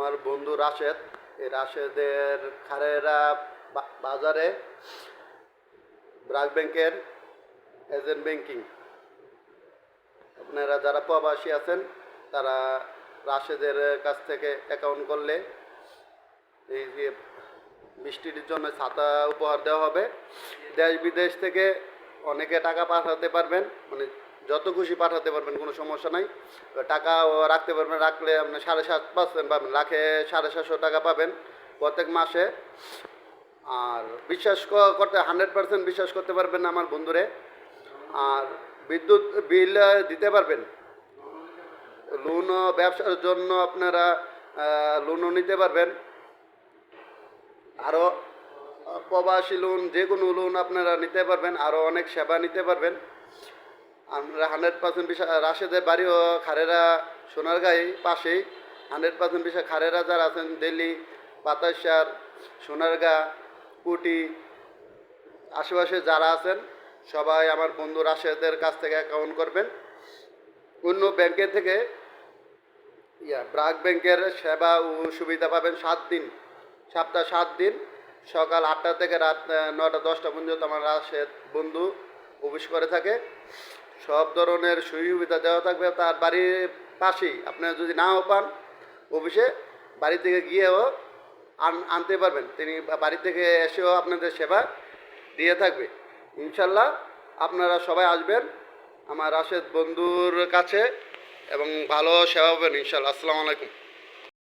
আমার বন্ধু রাশেদ, এই রাশেদের খারেরা বাজারে ব্রাক ব্যাংকের এজেন্ট ব্যাংকিং। আপনারা যারা প্রবাসী আছেন, তারা রাশেদের কাছ থেকে অ্যাকাউন্ট করলে এই যে বৃষ্টির জন্য ছাতা উপহার দেওয়া হবে। দেশ বিদেশ থেকে অনেকে টাকা পাঠাতে পারবেন মানে যত খুশি পাঠাতে পারবেন, কোনো সমস্যা নাই। টাকাও রাখতে পারবেন, রাখলে আপনি সাড়ে সাত পার্সেন্ট পাবেন, লাখে সাড়ে সাতশো টাকা পাবেন প্রত্যেক মাসে। আর বিশ্বাস করতে, হান্ড্রেড পার্সেন্ট বিশ্বাস করতে পারবেন আমার বন্ধুরে। আর বিদ্যুৎ বিল দিতে পারবেন। লোন ব্যবসার জন্য আপনারা লোনও নিতে পারবেন। আরও প্রবাসী লোন যে কোনো লোন আপনারা নিতে পারবেন আরও অনেক সেবা নিতে পারবেন। আমরা হান্ড্রেড পার্সেন্ট বিষয় রাশেদের বাড়িও, খারেরা সোনারগাঁই পাশেই। হান্ড্রেড পার্সেন্ট বিষয় খারেরা যারা আছেন, দিল্লি বাতাসার সোনারগাঁ কুটি আশেপাশে যারা আছেন, সবাই আমার বন্ধু রাশেদের কাছ থেকে অ্যাকাউন্ট করবেন। অন্য ব্যাংকের থেকে, ইয়া, ব্রাক ব্যাংকের সেবা ও সুবিধা পাবেন সাত দিন, সপ্তাহ সাত দিন। সকাল আটটা থেকে রাত নটা দশটা পর্যন্ত আমার রাশেদ বন্ধু অফিস করে থাকে। সব ধরনের সুবিধা দেওয়া থাকবে তার বাড়ির পাশেই। আপনারা যদি নাও পান অফিসে, বাড়ি থেকে গিয়েও আন- আনতে পারবেন। তিনি বাড়ি থেকে এসেও আপনাদের সেবা দিয়ে থাকবে। ইনশাল্লাহ আপনারা সবাই আসবেন। আমার রাশেদ বন্ধুর কাছে এবং ভালো সেবা পাবেন ইনশাল্লাহ। আসসালামু আলাইকুম।